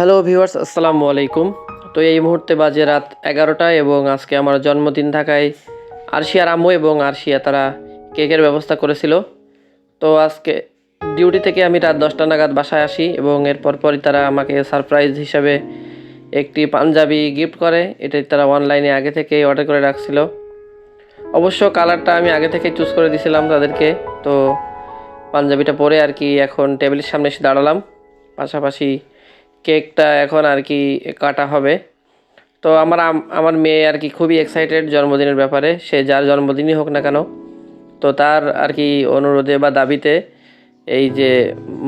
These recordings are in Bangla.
হ্যালো ভিউয়ার্স, আসসালামু আলাইকুম। তো এই মুহূর্তে বাজে রাত এগারোটা এবং আজকে আমার জন্মদিন থাকায় আরশিয়ার আম্মু এবং আরশিয়া তারা কেকের ব্যবস্থা করেছিল। তো আজকে ডিউটি থেকে আমি রাত দশটা নাগাদ বাসায় আসি এবং এরপর পরই তারা আমাকে সারপ্রাইজ হিসাবে একটি পাঞ্জাবি গিফট করে। এটাই তারা অনলাইনে আগে থেকেই অর্ডার করে রাখছিল। অবশ্য কালারটা আমি আগে থেকে চুজ করে দিয়েছিলাম তাদেরকে। তো পাঞ্জাবিটা পরে আর কি এখন টেবিলের সামনে এসে দাঁড়ালাম। পাশাপাশি কেকটা এখন আর কি কাটা হবে। তো আমার আমার মেয়ে আর কি খুবই এক্সাইটেড জন্মদিনের ব্যাপারে। সে যার জন্মদিনই হোক না কেন। তো তার আর কি অনুরোধে বা দাবিতে এই যে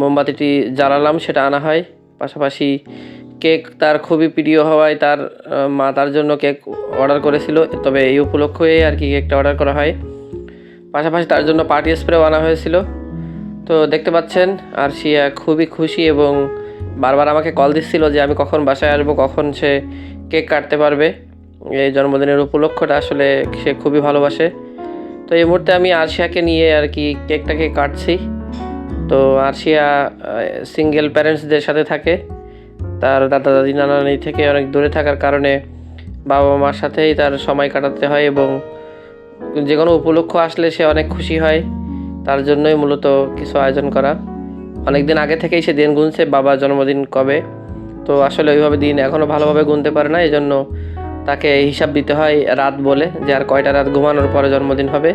মোমবাতিটি জ্বালালাম, সেটা আনা হয়। পাশাপাশি কেক তার খুবই প্রিয় হওয়ায় তার মা তার জন্য কেক অর্ডার করেছিল। তবে এই উপলক্ষে আর কি কেকটা অর্ডার করা হয়। পাশাপাশি তার জন্য পার্টি স্প্রেও আনা হয়েছিল। তো দেখতে পাচ্ছেন, আর খুবই খুশি এবং বারবার আমাকে কল দিচ্ছিল যে আমি কখন বাসায় আসব, কখন সে কেক কাটতে পারবে। এই জন্মদিনের উপলক্ষটা আসলে সে খুবই ভালোবাসে। তো এই মুহূর্তে আমি আরশিয়াকে নিয়ে আর কি কেকটাকে কাটছি। তো আরশিয়া সিঙ্গেল প্যারেন্টসদের সাথে থাকে। তার দাদা দাদি নানা নানি থেকে অনেক দূরে থাকার কারণে বাবা মার সাথেই তার সময় কাটাতে হয় এবং যে কোনো উপলক্ষ আসলে সে অনেক খুশি হয়। তার জন্যই মূলত কিছু আয়োজন করা। অনেক দিন আগে থেকেই সে দিন গুনছে, বাবার জন্মদিন কবে। তো আসলে ওইভাবে দিন এখনও ভালোভাবে গুনতে পারে না এই জন্য তাকে হিসাব দিতে হয় রাত বলে যে আর কয়টা রাত ঘুমানোর পরে জন্মদিন হবে।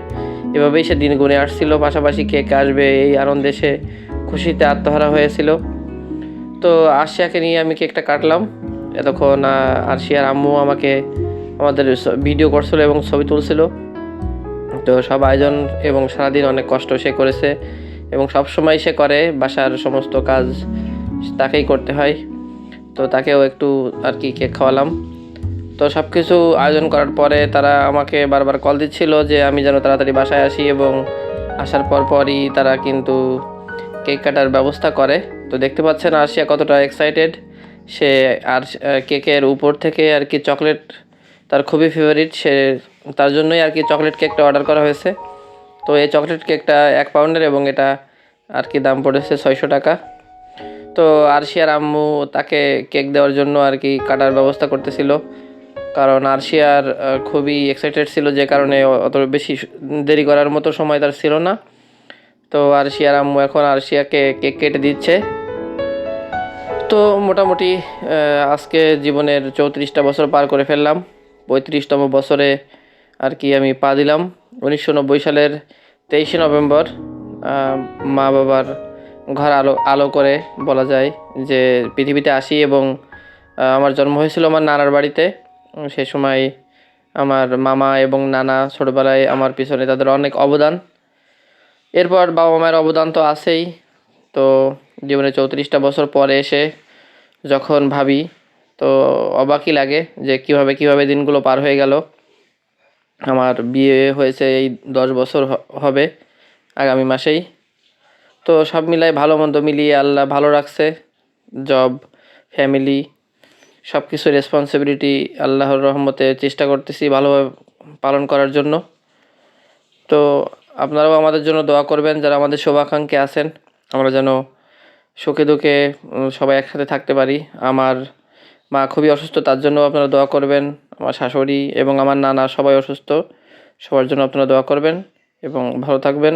এভাবেই সে দিন গুনে আসছিল, পাশাপাশি কেক আসবে, এই আনন্দে সে খুশিতে আত্মহারা হয়েছিল। তো আরশিয়াকে নিয়ে আমি কেকটা কাটলাম। এতক্ষণ আরশিয়ার আম্মু আমাকে আমাদের ভিডিও করছিল এবং ছবি তুলছিল। তো সব আয়োজন এবং সারাদিন অনেক কষ্ট সে করেছে। এবং সব সময় সে করে, বাসার সমস্ত কাজ তাকেই করতে হয়। তো তাকেও একটু আর কি কেক খাওয়ালাম। তো সব কিছু আয়োজন করার পরে তারা আমাকে বারবার কল দিচ্ছিল যে আমি যেন তাড়াতাড়ি বাসায় আসি এবং আসার পর পরই তারা কিন্তু কেক কাটার ব্যবস্থা করে। তো দেখতে পাচ্ছেন আরশিয়া কতটা এক্সাইটেড সে আর কেকের উপর থেকে আর কি চকলেট তার খুবই ফেভারিট সে তার জন্যই আর কি চকলেট কেকটা অর্ডার করা হয়েছে। তো এই চকলেট কেকটা এক পাউন্ডের এবং এটা আর কি দাম পড়েছে ছয়শো টাকা। তো আরশিয়ার আম্মু তাকে কেক দেওয়ার জন্য আর কি কাটার ব্যবস্থা করতেছিল। কারণ আরশিয়ার খুবই এক্সাইটেড ছিল যে কারণে অত বেশি দেরি করার মতো সময় তার ছিল না। তো আরশিয়ার আম্মু এখন আরশিয়াকে কেক কেটে দিচ্ছে। তো মোটামুটি আজকে জীবনের চৌত্রিশটা বছর পার করে ফেললাম। পঁয়ত্রিশতম বছরে আর কি আমি পা দিলাম। উনিশশো নব্বই সালের তেইশে নভেম্বর। মা বাবার ঘর আলো আলো করে বলা যায় যে পৃথিবীতে আসি এবং আমার জন্ম হয়েছিল আমার নানার বাড়িতে। সে সময় আমার মামা এবং নানা ছোটোবেলায় আমার পিছনে তাদের অনেক অবদান। এরপর বাবা মায়ের অবদান তো আছেই। তো জীবনে চৌত্রিশটা বছর পরে এসে যখন ভাবি, তো অবাকই লাগে যে কীভাবে কীভাবে দিনগুলো পার হয়ে গেল। আমার বিয়ে হয়েছে এই দশ বছর হবে। আগামী মাসেই। তো সব মিলাই ভালো মন্দ মিলিয়ে আল্লাহ ভালো রাখছে। জব ফ্যামিলি সব কিছু রেসপন্সিবিলিটি আল্লাহর রহমতে চেষ্টা করতেছি ভালোভাবে পালন করার জন্য। তো আপনারাও আমাদের জন্য দোয়া করবেন যারা আমাদের শুভাকাঙ্ক্ষী আছেন। আমরা যেন সুখে দুঃখে সবাই একসাথে থাকতে পারি। আমার মা খুবই অসুস্থ, তার জন্য আপনারা দোয়া করবেন। আমার শাশুড়ি এবং আমার নানা সবাই অসুস্থ, সবার জন্য আপনারা দোয়া করবেন এবং ভালো থাকবেন।